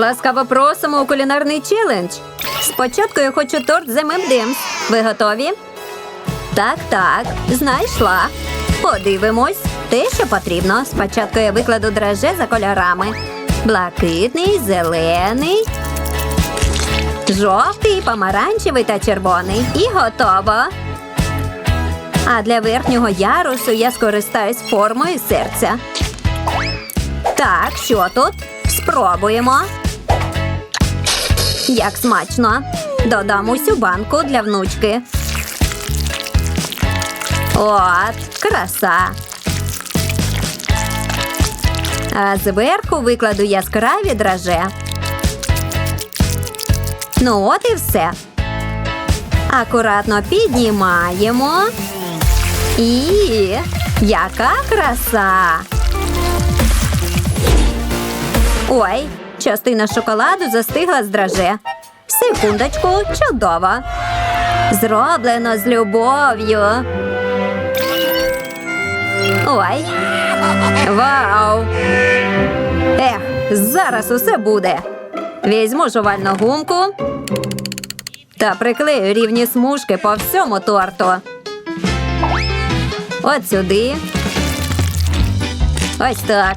Ласкаво просимо у кулінарний челендж. Спочатку я хочу торт з ММДМС. Ви готові? Так, так, знайшла. Подивимось. Те, що потрібно. Спочатку я викладу драже за кольорами: блакитний, зелений, жовтий, помаранчевий та червоний. І готово. А для верхнього ярусу я скористаюсь формою серця. Так, що тут? Спробуємо. Як смачно. Додам усю банку для внучки. От, краса. А зверху викладу яскраві драже. Ну, от і все. Акуратно піднімаємо. І яка краса! Ой, частина шоколаду застигла з драже. Секундочку, чудово. Зроблено з любов'ю. Ой. Вау! Ех, зараз усе буде. Візьму жувальну гумку та приклею рівні смужки по всьому торту. От сюди. Ось так.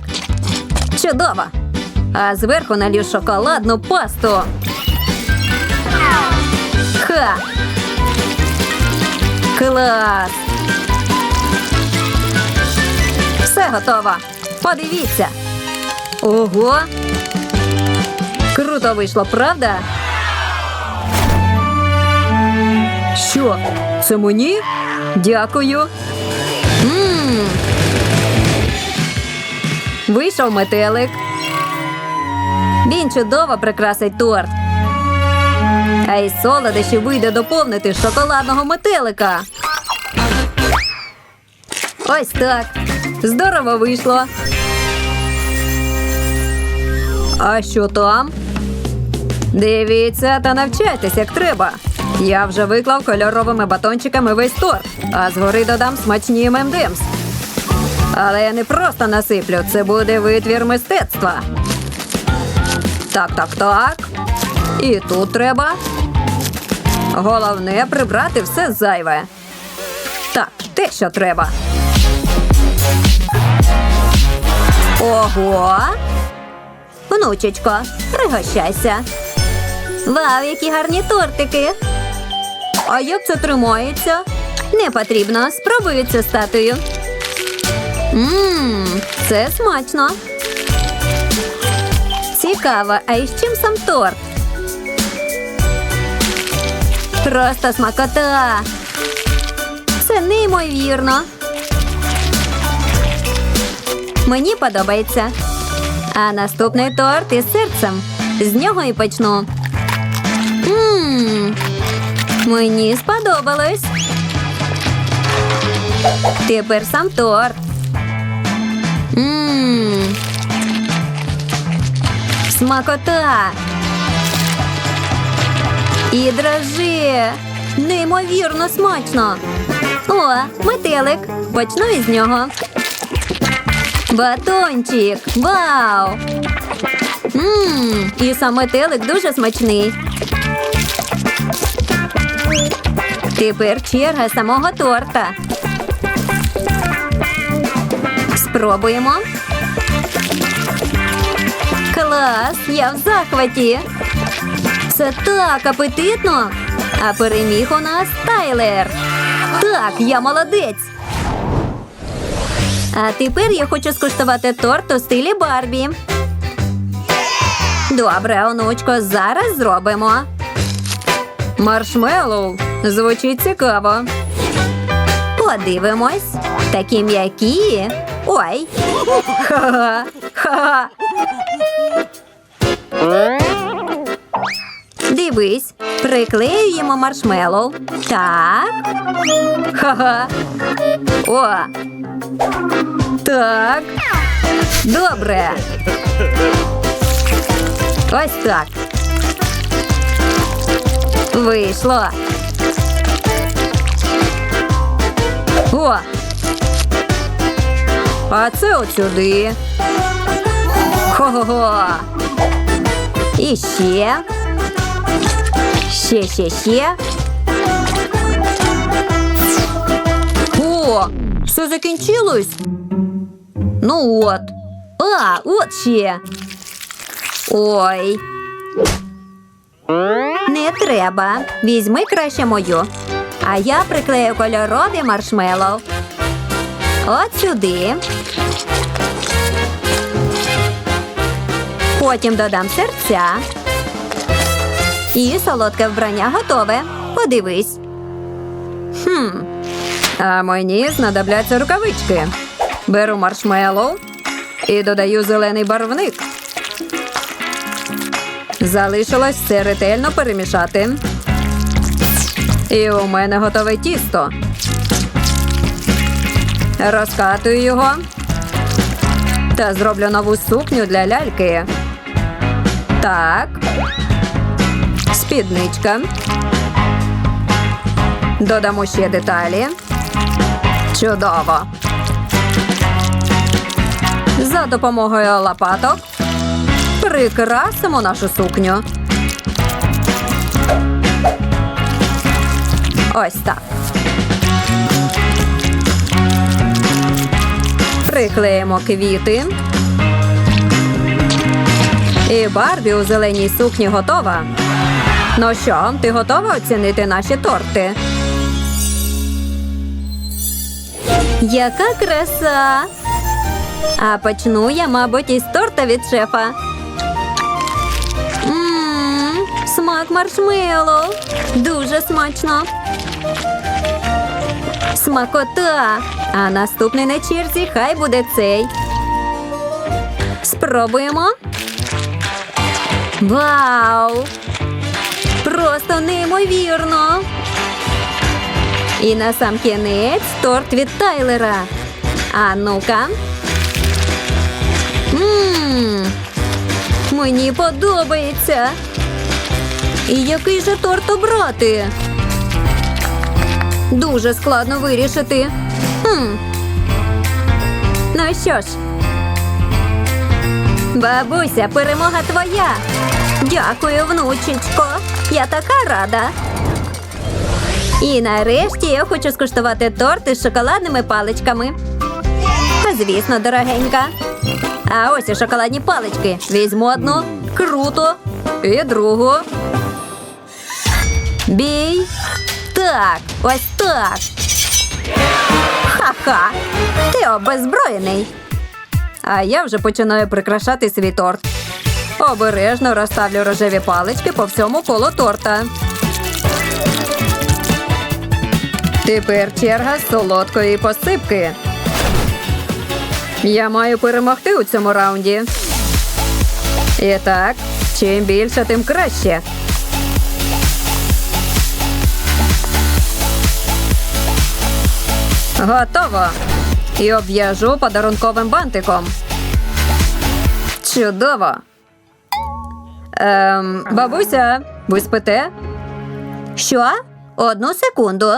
Чудово. А зверху налью шоколадну пасту. Ха! Клас! Все готово. Подивіться. Ого! Круто вийшло, правда? Що? Це мені? Дякую. Мм. Вийшов метелик. Він чудово прикрасить торт. А із солодощі вийде доповнити шоколадного метелика. Ось так. Здорово вийшло. А що там? Дивіться та навчайтесь, як треба. Я вже виклав кольоровими батончиками весь торт, а згори додам смачні ММДМС. Але я не просто насиплю, це буде витвір мистецтва. Так, так, так. І тут треба. Головне прибрати все зайве. Так, те, що треба. Ого. Внучечко, пригощайся. Вау, які гарні тортики. А як це тримається? Не потрібно. Спробую цю статую. Ммм, це смачно. Цікаво, а із чим сам торт? Просто смакота. Це неймовірно. Мені подобається. А наступний торт із серцем. З нього і почну. Ммм, мені сподобалось. Тепер сам торт. Ммм. Смакота. І дрожжи. Неймовірно смачно. О, метелик. Почну із нього. Батончик. Вау! Ммм, і сам метелик дуже смачний. Тепер черга самого торта. Спробуємо. Клас! Я в захваті. Це так апетитно. А переміг у нас Тайлер. Так, я молодець. А тепер я хочу скуштувати торт у стилі Барбі. Добре, онучко, зараз зробимо. Маршмеллоу. Звучить цікаво. Подивимось. Такі м'які. Ой. Ха-ха. Ха-ха. Дивись, приклеюємо маршмеллоу. Так. Ха-ха. О. Так. Добре. Ось так. Вийшло. О. А це от сюди. Хо-хо-хо. І ще. Ще, ще, ще. О, все закінчилось. Ну от. А, от ще. Ой. Не треба. Візьми краще мою. А я приклею кольорові маршмеллоу. От сюди. Потім додам серця. І солодке вбрання готове. Подивись. Хм. А мені знадобляться рукавички. Беру маршмеллоу і додаю зелений барвник. Залишилось все ретельно перемішати. І у мене готове тісто. Розкатую його та зроблю нову сукню для ляльки. Так. Спідничка. Додамо ще деталі. Чудово. За допомогою лопаток прикрасимо нашу сукню. Ось так. Приклеїмо квіти. І Барбі у зеленій сукні готова. Ну що, ти готова оцінити наші торти? Яка краса! А почну я, мабуть, із торта від шефа. Ммм, смак маршмеллоу. Дуже смачно. Смакота. А наступний на черзі хай буде цей. Спробуємо. Вау! Просто неймовірно. І на сам кінець торт від Тайлера. А ну-ка. Ммм, мені подобається. І який же торт обрати? Дуже складно вирішити. Хм. Ну що ж. Бабуся, перемога твоя. Дякую, внучечко. Я така рада. І нарешті я хочу скуштувати торт із шоколадними паличками. Звісно, дорогенька. А ось і шоколадні палички. Візьму одну. Круто. І другу. Бій. Так, ось так. Ха-ха. Ти обезброєний. А я вже починаю прикрашати свій торт. Обережно розставлю рожеві палички по всьому колу торта. Тепер черга солодкої посипки. Я маю перемогти у цьому раунді. І так, чим більше, тим краще. Готово. І обв'яжу подарунковим бантиком. Чудово. Ем, бабуся, ви спите? Що? Одну секунду.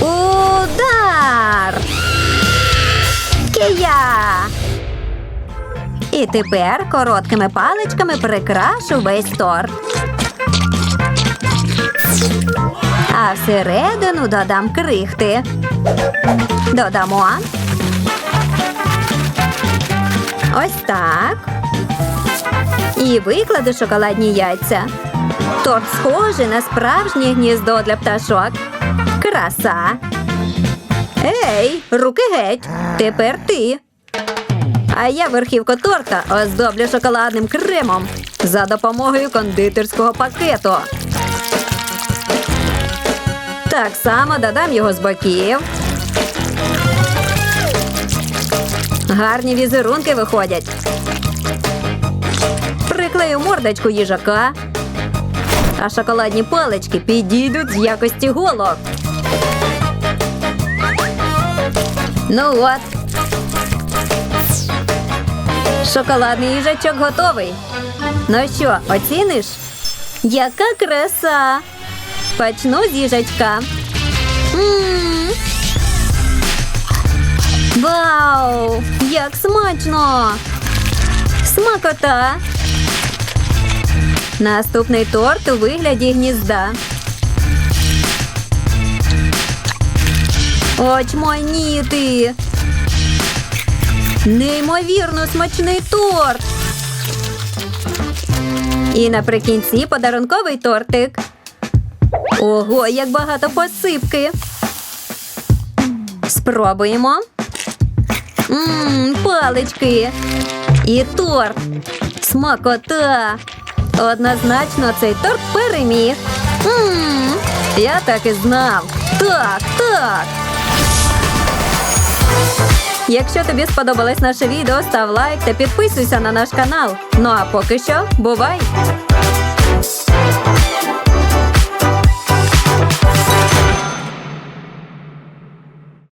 Удар! Кия! І тепер короткими паличками прикрашу весь торт. А всередину додам крихти. Додамо. Ось так. І викладу шоколадні яйця. Торт схожий на справжнє гніздо для пташок. Краса. Ей, руки геть. Тепер ти. А я верхівку торта оздоблю шоколадним кремом за допомогою кондитерського пакету. Так само додам його з боків. Гарні візерунки виходять. Приклею мордочку їжака. А шоколадні палички підійдуть з якості голок. Ну от. Шоколадний їжачок готовий. Ну що, оціниш? Яка краса! Почну з їжачка. М. Вау! Як смачно! Смакота. Наступний торт у вигляді гнізда. Очманіти. Неймовірно смачний торт. І наприкінці подарунковий тортик. Ого, як багато посипки. Спробуємо. Мм, палички. І торт. Смакота. Однозначно цей торт переміг. Мм, я так і знав. Так, так. Якщо тобі сподобалось наше відео, став лайк та підписуйся на наш канал. Ну а поки що, бувай!